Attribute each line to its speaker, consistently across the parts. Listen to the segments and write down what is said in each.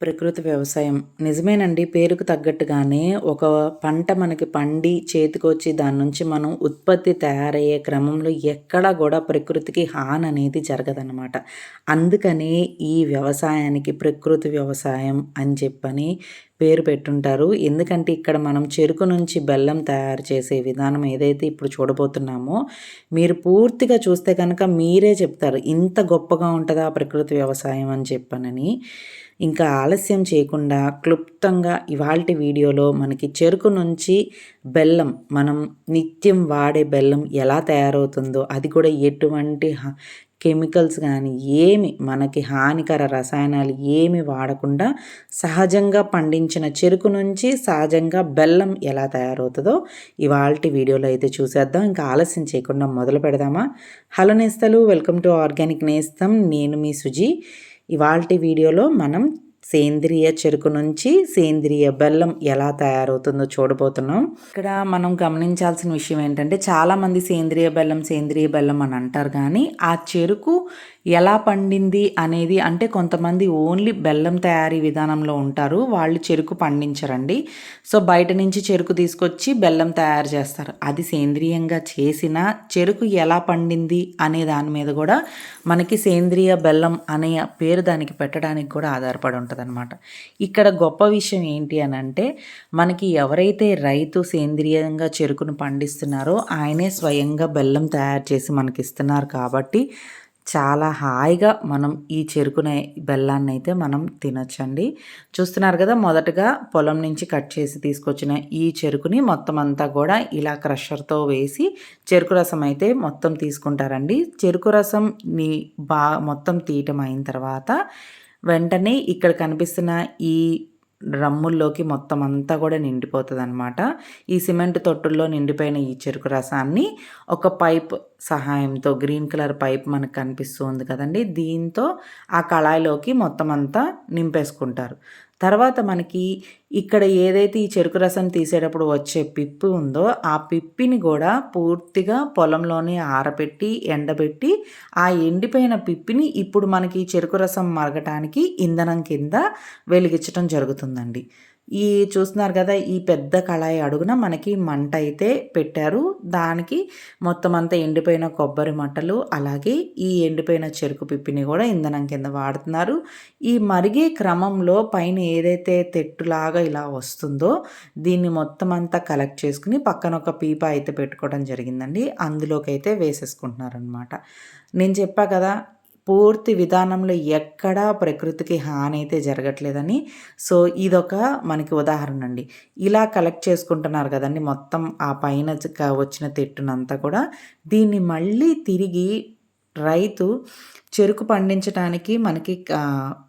Speaker 1: ప్రకృతి వ్యవసాయం. నిజమేనండి పేరుకు తగ్గట్టుగానే ఒక పంట మనకి పండి చేతికొచ్చి దాని నుంచి మనం ఉత్పత్తి తయారయ్యే క్రమంలో ఎక్కడా కూడా ప్రకృతికి హాని అనేది జరగదన్నమాట. అందుకని ఈ వ్యవసాయానికి ప్రకృతి వ్యవసాయం అని చెప్పని పేరు పెట్టుంటారు. ఎందుకంటే ఇక్కడ మనం చెరుకు నుంచి బెల్లం తయారు చేసే విధానం ఏదైతే ఇప్పుడు చూడబోతున్నామో మీరు పూర్తిగా చూస్తే కనుక మీరే చెప్తారు ఇంత గొప్పగా ఉంటుందా ప్రకృతి వ్యవసాయం అని చెప్పనని. ఇంకా ఆలస్యం చేయకుండా క్లుప్తంగా ఇవాల్టి వీడియోలో మనకి చెరుకు నుంచి బెల్లం మనం నిత్యం వాడే బెల్లం ఎలా తయారవుతుందో అది కూడా ఎటువంటి కెమికల్స్ కానీ ఏమి మనకి హానికర రసాయనాలు ఏమి వాడకుండా సహజంగా పండించిన చెరుకు నుంచి సహజంగా బెల్లం ఎలా తయారవుతుందో ఇవాళ వీడియోలో అయితే చూసేద్దాం. ఇంకా ఆలస్యం చేయకుండా మొదలు పెడదామా? హలో నేస్తలు వెల్కమ్ టు ఆర్గానిక్ నేస్తం. నేను మీ సుజీ. ఇవాళ వీడియోలో మనం సేంద్రియ చెరుకు నుంచి సేంద్రియ బెల్లం ఎలా తయారవుతుందో చూడబోతున్నాం. ఇక్కడ మనం గమనించాల్సిన విషయం ఏంటంటే చాలామంది సేంద్రియ బెల్లం సేంద్రియ బెల్లం అని అంటారు కానీ ఆ చెరుకు ఎలా పండింది అనేది అంటే కొంతమంది ఓన్లీ బెల్లం తయారీ విధానంలో ఉంటారు. వాళ్ళు చెరుకు పండించరండి. సో బయట నుంచి చెరుకు తీసుకొచ్చి బెల్లం తయారు చేస్తారు. అది సేంద్రియంగా చేసిన చెరుకు ఎలా పండింది అనే దాని మీద కూడా మనకి సేంద్రియ బెల్లం అనే పేరు దానికి పెట్టడానికి కూడా ఆధారపడి ఉంటుంది అనమాట ఇక్కడ గొప్ప విషయం ఏంటి అని అంటే మనకి ఎవరైతే రైతు సేంద్రియంగా చెరుకును పండిస్తున్నారో ఆయనే స్వయంగా బెల్లం తయారు చేసి మనకి ఇస్తున్నారు కాబట్టి చాలా హాయిగా మనం ఈ చెరుకునే బెల్లాన్ని అయితే మనం తినొచ్చండి. చూస్తున్నారు కదా మొదటగా పొలం నుంచి కట్ చేసి తీసుకొచ్చిన ఈ చెరుకుని మొత్తం అంతా కూడా ఇలా క్రషర్తో వేసి చెరుకు రసం అయితే మొత్తం తీసుకుంటారండి. చెరుకు రసంని బా మొత్తం తీయటం అయిన తర్వాత వెంటనే ఇక్కడ కనిపిస్తున్న ఈ డ్రమ్ముల్లోకి మొత్తం అంతా కూడా నిండిపోతుంది అనమాట ఈ సిమెంట్ తొట్టుల్లో నిండిపోయిన ఈ చెరుకు రసాన్ని ఒక పైప్ సహాయంతో గ్రీన్ కలర్ పైప్ మనకు కనిపిస్తుంది కదండి. దీంతో ఆ కళాయిలోకి మొత్తం అంతా నింపేసుకుంటారు. తర్వాత మనకి ఇక్కడ ఏదైతే ఈ చెరుకు రసం తీసేటప్పుడు వచ్చే పిప్పి ఉందో ఆ పిప్పిని కూడా పూర్తిగా పొలంలోనే ఆరబెట్టి ఎండబెట్టి ఆ ఎండిపోయిన పిప్పిని ఇప్పుడు మనకి చెరుకు రసం మరగటానికి ఇంధనం కింద వెలిగించడం జరుగుతుందండి. ఈ చూస్తున్నారు కదా ఈ పెద్ద కళాయి అడుగున మనకి మంట అయితే పెట్టారు. దానికి మొత్తం అంతా ఎండిపోయిన కొబ్బరి మట్టలు అలాగే ఈ ఎండిపోయిన చెరుకు పిప్పిని కూడా ఇంధనం కింద వాడుతున్నారు. ఈ మరిగే క్రమంలో పైన ఏదైతే తెట్టులాగా ఇలా వస్తుందో దీన్ని మొత్తం అంతా కలెక్ట్ చేసుకుని పక్కన ఒక పీప అయితే పెట్టుకోవడం జరిగిందండి. అందులోకి అయితే వేసేసుకుంటున్నారనమాట నేను చెప్పా కదా పూర్తి విధానంలో ఎక్కడా ప్రకృతికి హాని అయితే జరగట్లేదని. సో ఇదొక మనకి ఉదాహరణ అండి. ఇలా కలెక్ట్ చేసుకుంటున్నారు కదండి మొత్తం ఆ పైన వచ్చిన తెట్టునంతా కూడా. దీన్ని మళ్ళీ తిరిగి రైతు చెరుకు పండించడానికి మనకి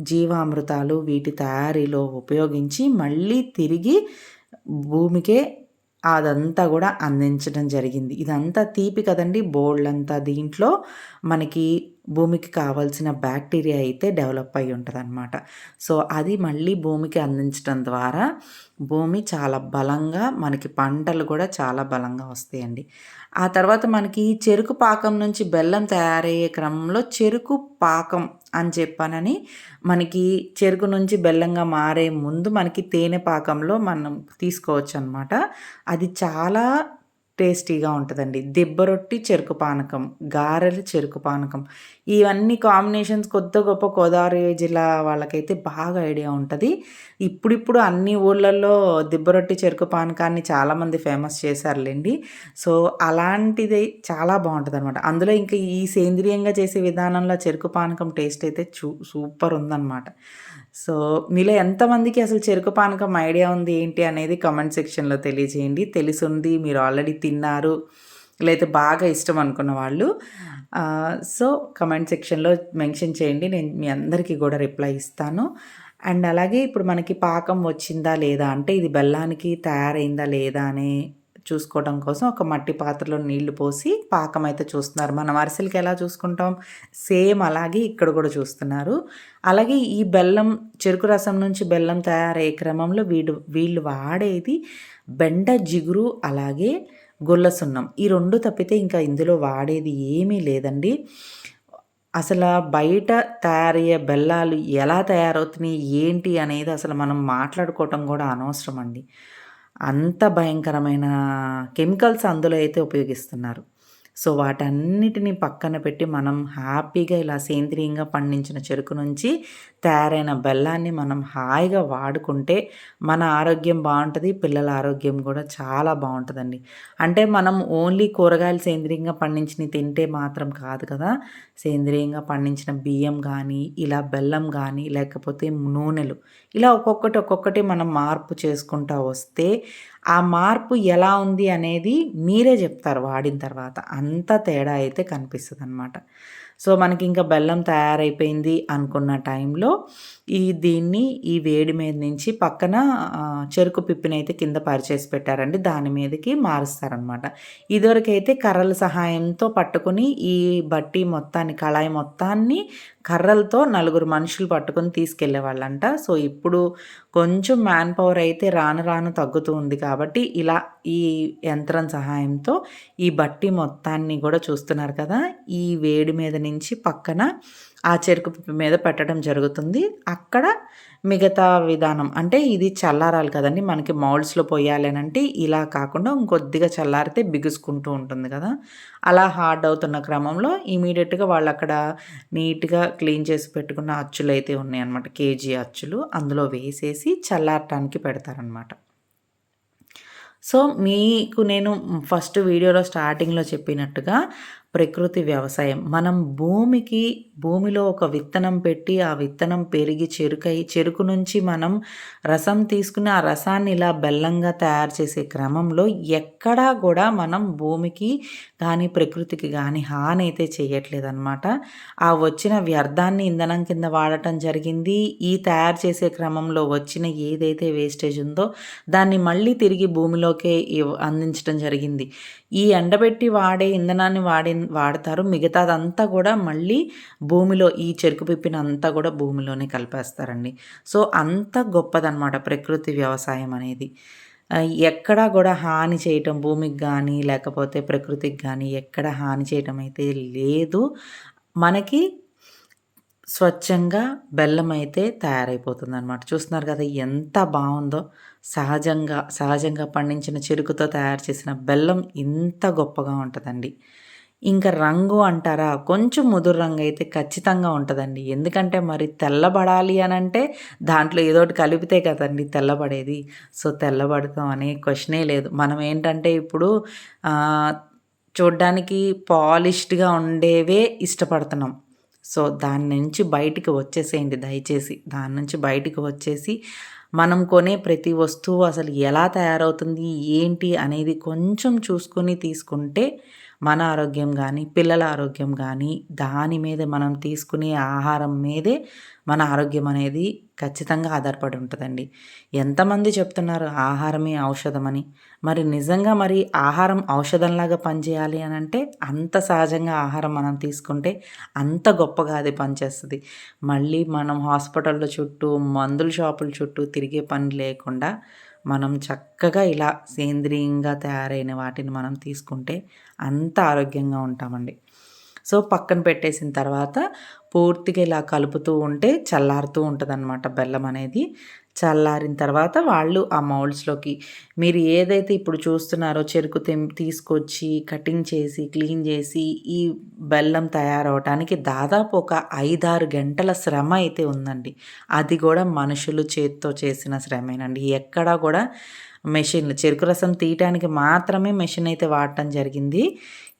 Speaker 1: జీవామృతాలు వీటి తయారీలో ఉపయోగించి మళ్ళీ తిరిగి భూమికే అదంతా కూడా అందించడం జరిగింది. ఇదంతా తీపి కదండి బోల్డ్ దీంట్లో మనకి భూమికి కావాల్సిన బ్యాక్టీరియా అయితే డెవలప్ అయి ఉంటుంది అనమాట సో అది మళ్ళీ భూమికి అందించడం ద్వారా భూమి చాలా బలంగా మనకి పంటలు కూడా చాలా బలంగా వస్తాయండి. ఆ తర్వాత మనకి చెరుకు పాకం నుంచి బెల్లం తయారయ్యే క్రమంలో చెరుకు పాకం అని చెప్పానని మనకి చెరుకు నుంచి బెల్లంగా మారే ముందు మనకి తేనె పాకంలో మనం తీసుకోవచ్చు అనమాట అది చాలా టేస్టీగా ఉంటుందండి. దిబ్బ రొట్టి చెరుకు పానకం గారెలు చెరుకు పానకం. ఇవన్నీ కాంబినేషన్స్ కొత్త గొప్ప గోదావరి జిల్లా వాళ్ళకైతే బాగా ఐడియా ఉంటుంది. ఇప్పుడిప్పుడు అన్ని ఊళ్ళల్లో దిబ్బ రొట్టి చెరుకు పానకాన్ని చాలామంది ఫేమస్ చేశారులేండి. సో అలాంటిది చాలా బాగుంటుంది అనమాట అందులో ఇంకా ఈ సేంద్రియంగా చేసే విధానంలో చెరుకు పానకం టేస్ట్ అయితే చూ సూపర్ ఉందన్నమాట. సో మీలో ఎంతమందికి అసలు చెరుకు పానకం ఐడియా ఉంది ఏంటి అనేది కమెంట్ సెక్షన్లో తెలియజేయండి. తెలిసింది మీరు ఆల్రెడీ తిన్నారు లేదా బాగా ఇష్టం అనుకున్న వాళ్ళు. సో కమెంట్ సెక్షన్లో మెన్షన్ చేయండి నేను మీ అందరికీ కూడా రిప్లై ఇస్తాను. అండ్ అలాగే ఇప్పుడు మనకి పాకం వచ్చిందా లేదా అంటే ఇది బెల్లానికి తయారైందా లేదా అనే చూసుకోవడం కోసం ఒక మట్టి పాత్రలో నీళ్ళు పోసి పాకం అయితే చూస్తున్నారు. మనం అరిసెలకి ఎలా చూసుకుంటాం? సేమ్ అలాగే ఇక్కడ కూడా చూస్తున్నారు. అలాగే ఈ బెల్లం చెరుకు రసం నుంచి బెల్లం తయారయ్యే క్రమంలో వీడు వీళ్ళు వాడేది బెండ జిగురు అలాగే గుల్ల సున్నం. ఈ రెండు తప్పితే ఇంకా ఇందులో వాడేది ఏమీ లేదండి. అసలు బయట తయారయ్యే బెల్లాలు ఎలా తయారవుతున్నాయి? ఏంటి అనేది అసలు మనం మాట్లాడుకోవటం కూడా అనవసరం అండి అంత భయంకరమైన కెమికల్స్ అందులో అయితే ఉపయోగిస్తున్నారు. సో వాటన్నిటిని పక్కన పెట్టి మనం హ్యాపీగా ఇలా సేంద్రియంగా పండించిన చెరుకు నుంచి తయారైన బెల్లాన్ని మనం హాయిగా వాడుకుంటే మన ఆరోగ్యం బాగుంటుంది పిల్లల ఆరోగ్యం కూడా చాలా బాగుంటుందండి. అంటే మనం ఓన్లీ కూరగాయలు సేంద్రియంగా పండించినవి తింటే మాత్రం కాదు కదా. సేంద్రియంగా పండించిన బియ్యం కానీ ఇలా బెల్లం కానీ లేకపోతే నూనెలు ఇలా ఒక్కొక్కటి ఒక్కొక్కటి మనం మార్పు చేసుకుంటా వస్తే ఆ మార్పు ఎలా ఉంది అనేది మీరే చెప్తారు వాడిన తర్వాత. అంత తేడా అయితే కనిపిస్తుంది అనమాట సో మనకి ఇంకా బెల్లం తయారైపోయింది అనుకున్న టైంలో ఈ దీన్ని ఈ వేడి మీద నుంచి పక్కన చెరుకు పిప్పినైతే కింద పరిచేసి పెట్టారండి. దాని మీదకి మారుస్తారనమాట ఇదివరకైతే కర్రల సహాయంతో పట్టుకుని ఈ బట్టి మొత్తాన్ని కళాయి మొత్తాన్ని కర్రలతో నలుగురు మనుషులు పట్టుకొని తీసుకెళ్ళేవాళ్ళంట సో ఇప్పుడు కొంచెం మ్యాన్ పవర్ అయితే రాను రాను తగ్గుతూ ఉంది కాబట్టి ఇలా ఈ యంత్రం సహాయంతో ఈ బట్టి మొత్తాన్ని కూడా చూస్తున్నారు కదా ఈ వేడి మీద నుంచి పక్కన ఆ చెరుకు మీద పెట్టడం జరుగుతుంది. అక్కడ మిగతా విధానం అంటే ఇది చల్లారాలి కదండి. మనకి మౌల్డ్స్లో పోయాలి అని అంటే ఇలా కాకుండా ఇంకొద్దిగా చల్లారితే బిగుసుకుంటూ ఉంటుంది కదా. అలా హార్డ్ అవుతున్న క్రమంలో ఇమీడియట్గా వాళ్ళు అక్కడ నీట్గా క్లీన్ చేసి పెట్టుకున్న అచ్చులు అయితే ఉన్నాయన్నమాట. కేజీ అచ్చులు. అందులో వేసేసి చల్లారటానికి పెడతారనమాట సో మీకు నేను ఫస్ట్ వీడియోలో స్టార్టింగ్లో చెప్పినట్టుగా ప్రకృతి వ్యవసాయం. మనం భూమికి భూమిలో ఒక విత్తనం పెట్టి ఆ విత్తనం పెరిగి చెరుకై చెరుకు నుంచి మనం రసం తీసుకుని ఆ రసాన్ని ఇలా బెల్లంగా తయారు చేసే క్రమంలో ఎక్కడా కూడా మనం భూమికి కానీ ప్రకృతికి కానీ హాని అయితే చేయట్లేదన్నమాట. ఆ వచ్చిన వ్యర్థాన్ని ఇంధనం కింద వాడటం జరిగింది. ఈ తయారు చేసే క్రమంలో వచ్చిన ఏదైతే వేస్టేజ్ ఉందో దాన్ని మళ్ళీ తిరిగి భూమిలోకే అందించడం జరిగింది. ఈ ఎండబెట్టి వాడే ఇంధనాన్ని వాడి వాడతారు. మిగతాదంతా కూడా మళ్ళీ భూమిలో ఈ చెరుకు పిప్పిన అంతా కూడా భూమిలోనే కలిపేస్తారండి. సో అంత గొప్పదనమాట ప్రకృతి వ్యవసాయం అనేది. ఎక్కడా కూడా హాని చేయటం భూమికి కానీ లేకపోతే ప్రకృతికి కానీ ఎక్కడ హాని చేయటం అయితే లేదు. మనకి స్వచ్ఛంగా బెల్లం అయితే తయారైపోతుంది అనమాట చూస్తున్నారు కదా ఎంత బాగుందో. సహజంగా సహజంగా పండించిన చెరుకుతో తయారు చేసిన బెల్లం ఇంత గొప్పగా ఉంటుందండి. ఇంకా రంగు అంటారా? కొంచెం ముదురు రంగు అయితే ఖచ్చితంగా ఉంటుందండి. ఎందుకంటే మరి తెల్లబడాలి అని అంటే దాంట్లో ఏదోటి కలిపితే కదండి తెల్లబడేది. సో తెల్లబడతాం అనే క్వశ్చనే లేదు. మనం ఏంటంటే ఇప్పుడు చూడ్డానికి పాలిష్డ్గా ఉండేవే ఇష్టపడుతున్నాం. సో దాని నుంచి బయటికి వచ్చేసేయండి దయచేసి. దాని నుంచి బయటికి వచ్చేసి మనం కొనే ప్రతి వస్తువు అసలు ఎలా తయారవుతుంది ఏంటి అనేది కొంచెం చూసుకొని తీసుకుంటే మన ఆరోగ్యం కానీ పిల్లల ఆరోగ్యం కానీ దాని మీద మనం తీసుకునే ఆహారం మీదే మన ఆరోగ్యం అనేది ఖచ్చితంగా ఆధారపడి ఉంటుందండి. ఎంతమంది చెప్తున్నారు ఆహారమే ఔషధం అని మరి నిజంగా మరి ఆహారం ఔషధంలాగా పనిచేయాలి అని అంటే అంత సహజంగా ఆహారం మనం తీసుకుంటే అంత గొప్పగా అది పనిచేస్తుంది. మళ్ళీ మనం హాస్పిటళ్ళ చుట్టూ మందుల షాపుల చుట్టూ తిరిగే పని లేకుండా మనం చక్కగా ఇలా సేంద్రియంగా తయారైన వాటిని మనం తీసుకుంటే అంత ఆరోగ్యంగా ఉంటామండి. సో పక్కన పెట్టేసిన తర్వాత పూర్తిగా ఇలా కలుపుతూ ఉంటే చల్లారుతూ ఉంటుందన్నమాట బెల్లం అనేది. చల్లారిన తర్వాత వాళ్ళు ఆ మౌల్డ్స్లోకి మీరు ఏదైతే ఇప్పుడు చూస్తున్నారో చెరుకు తీసుకొచ్చి కటింగ్ చేసి క్లీన్ చేసి ఈ బెల్లం తయారవటానికి దాదాపు ఒక ఐదారు గంటల శ్రమ అయితే ఉందండి. అది కూడా మనుషులు చేత్తో చేసిన శ్రమేనండి. ఎక్కడా కూడా మెషిన్లు. చెరుకు రసం తీయటానికి మాత్రమే మెషిన్ అయితే వాడటం జరిగింది.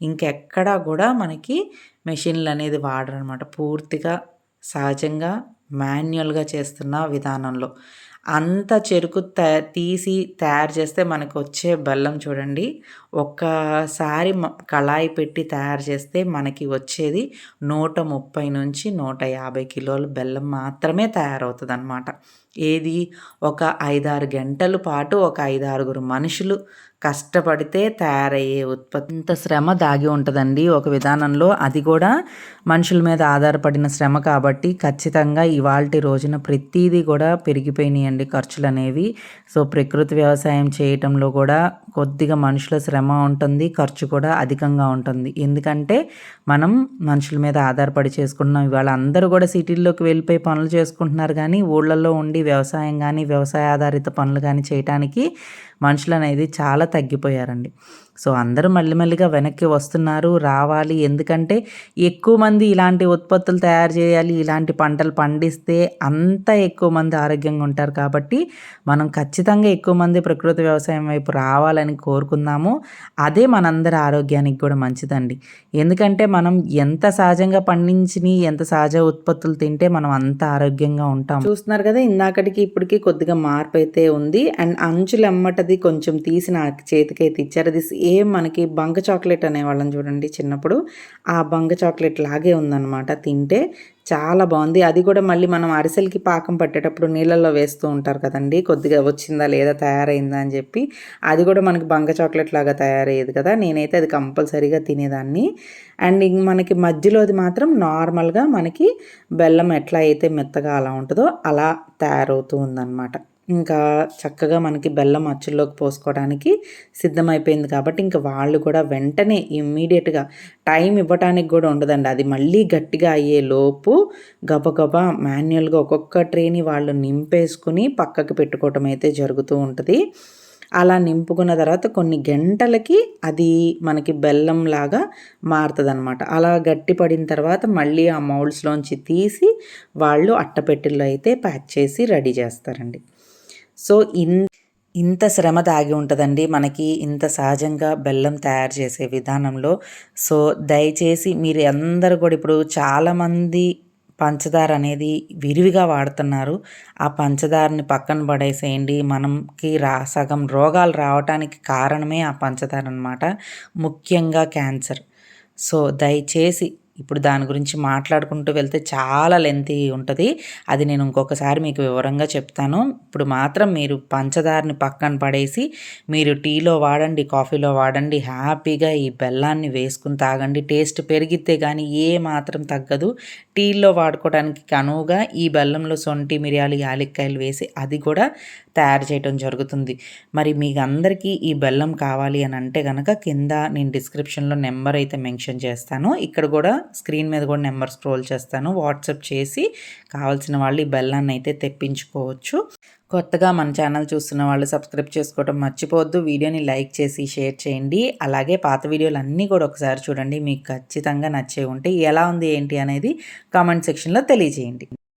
Speaker 1: ఇంకెక్కడా కూడా మనకి మెషిన్లు అనేది వాడరనమాట. పూర్తిగా సహజంగా మాన్యువల్గా చేస్తున్న విధానంలో. అంత చెరుకు తీసి తయారు చేస్తే మనకు వచ్చే బెల్లం చూడండి. ఒక్కసారి కళాయి పెట్టి తయారు చేస్తే మనకి వచ్చేది నూట ముప్పై నుంచి నూట యాభై కిలోల బెల్లం మాత్రమే తయారవుతుంది అనమాట ఏది? ఒక ఐదారు గంటల పాటు ఒక ఐదారుగురు మనుషులు కష్టపడితే తయారయ్యే ఉత్పత్తి. ఇంత శ్రమ దాగి ఉంటుందండి ఒక విధానంలో. అది కూడా మనుషుల మీద ఆధారపడిన శ్రమ కాబట్టి ఖచ్చితంగా ఇవాళ రోజున ప్రతిదీ కూడా పెరిగిపోయినాయండి ఖర్చులు అనేవి సో ప్రకృతి వ్యవసాయం చేయటంలో కూడా కొద్దిగా మనుషుల శ్రమ ఉంటుంది ఖర్చు కూడా అధికంగా ఉంటుంది. ఎందుకంటే మనం మనుషుల మీద ఆధారపడి చేసుకుంటున్నాం. ఇవాళ అందరూ కూడా సిటీల్లోకి వెళ్ళిపోయి పనులు చేసుకుంటున్నారు కానీ ఊళ్ళల్లో ఉండి వ్యవసాయం కానీ వ్యవసాయ ఆధారిత పనులు కానీ చేయటానికి మనుషులు అనేది చాలా తగ్గిపోయారండి. సో అందరూ మెల్లిమెల్లిగా వెనక్కి వస్తున్నారు రావాలి. ఎందుకంటే ఎక్కువ మంది ఇలాంటి ఉత్పత్తులు తయారు చేయాలి ఇలాంటి పంటలు పండిస్తే అంత ఎక్కువ మంది ఆరోగ్యంగా ఉంటారు కాబట్టి మనం ఖచ్చితంగా ఎక్కువ మంది ప్రకృతి వ్యవసాయం వైపు రావాలని కోరుకుందాము. అదే మనందరి ఆరోగ్యానికి కూడా మంచిదండి. ఎందుకంటే మనం ఎంత సహజంగా పండించిన ఎంత సహజ ఉత్పత్తులు తింటే మనం అంత ఆరోగ్యంగా ఉంటాం. చూస్తున్నారు కదా ఇందాకటికి ఇప్పటికి కొద్దిగా మార్పు అయితే ఉంది. అండ్ అంచులెమ్మటది కొంచెం తీసి నా చేతికైతే ఇచ్చారు. అది ఏం మనకి బంక చాక్లెట్ అనేవాళ్ళని చూడండి చిన్నప్పుడు. ఆ బంక చాక్లెట్ లాగే ఉందన్నమాట. తింటే చాలా బాగుంది. అది కూడా మళ్ళీ మనం అరిసెలకి పాకం పట్టేటప్పుడు నీళ్ళల్లో వేస్తూ ఉంటారు కదండి. కొద్దిగా వచ్చిందా లేదా తయారైందా అని చెప్పి అది కూడా మనకి బంక చాక్లెట్ లాగా తయారయ్యేది కదా. నేనైతే అది కంపల్సరీగా తినేదాన్ని. అండ్ ఇంక మనకి మధ్యలోది మాత్రం నార్మల్గా మనకి బెల్లం ఎట్లా అయితే మెత్తగా అలా ఉంటుందో అలా తయారవుతూ ఉందన్నమాట. ఇంకా చక్కగా మనకి బెల్లం అచ్చుల్లోకి పోసుకోవడానికి సిద్ధమైపోయింది కాబట్టి ఇంకా వాళ్ళు కూడా వెంటనే ఇమ్మీడియట్గా టైం ఇవ్వటానికి కూడా ఉండదండి. అది మళ్ళీ గట్టిగా అయ్యే లోపు గబగబా మాన్యువల్గా ఒక్కొక్క ట్రేని వాళ్ళు నింపేసుకుని పక్కకు పెట్టుకోవటం అయితే జరుగుతూ ఉంటుంది. అలా నింపుకున్న తర్వాత కొన్ని గంటలకి అది మనకి బెల్లం లాగా మారుతుంది అనమాట అలా గట్టి పడిన తర్వాత మళ్ళీ ఆ మౌల్డ్స్లోంచి తీసి వాళ్ళు అట్టపెట్టెల్లో అయితే ప్యాక్ చేసి రెడీ చేస్తారండి. సో ఇన్ ఇంత శ్రమ దాగి ఉంటుందండి మనకి ఇంత సహజంగా బెల్లం తయారు చేసే విధానంలో. సో దయచేసి మీరు అందరూ కూడా ఇప్పుడు చాలామంది పంచదార అనేది విరివిగా వాడుతున్నారు. ఆ పంచదారని పక్కన పడేసేయండి. మనకి రా సగం రోగాలు రావటానికి కారణమే ఆ పంచదార అనమాట ముఖ్యంగా క్యాన్సర్. సో దయచేసి ఇప్పుడు దాని గురించి మాట్లాడుకుంటూ వెళ్తే చాలా లెంతీ ఉంటుంది. అది నేను ఇంకొకసారి మీకు వివరంగా చెప్తాను. ఇప్పుడు మాత్రం మీరు పంచదారని పక్కన పడేసి మీరు టీలో వాడండి కాఫీలో వాడండి హ్యాపీగా ఈ బెల్లాన్ని వేసుకుని తాగండి. టేస్ట్ పెరిగితే కానీ ఏ మాత్రం తగ్గదు. టీల్లో వాడుకోవడానికి కనువుగా ఈ బెల్లంలో సొంటి మిరియాలు యాలక్కాయలు వేసి అది కూడా తయారు చేయడం జరుగుతుంది. మరి మీకు అందరికీ ఈ బెల్లం కావాలి అని అంటే కనుక కింద నేను డిస్క్రిప్షన్లో నెంబర్ అయితే మెన్షన్ చేస్తాను. ఇక్కడ కూడా స్క్రీన్ మీద కూడా నెంబర్ స్క్రోల్ చేస్తాను. వాట్సాప్ చేసి కావాల్సిన వాళ్ళు ఈ బెల్లాన్ని అయితే తెప్పించుకోవచ్చు. కొత్తగా మన ఛానల్ చూస్తున్న వాళ్ళు సబ్స్క్రైబ్ చేసుకోవడం మర్చిపోవద్దు. వీడియోని లైక్ చేసి షేర్ చేయండి. అలాగే పాత వీడియోలు అన్నీ కూడా ఒకసారి చూడండి. మీకు ఖచ్చితంగా నచ్చే ఉంటే ఎలా ఉంది ఏంటి అనేది కామెంట్ సెక్షన్లో తెలియజేయండి.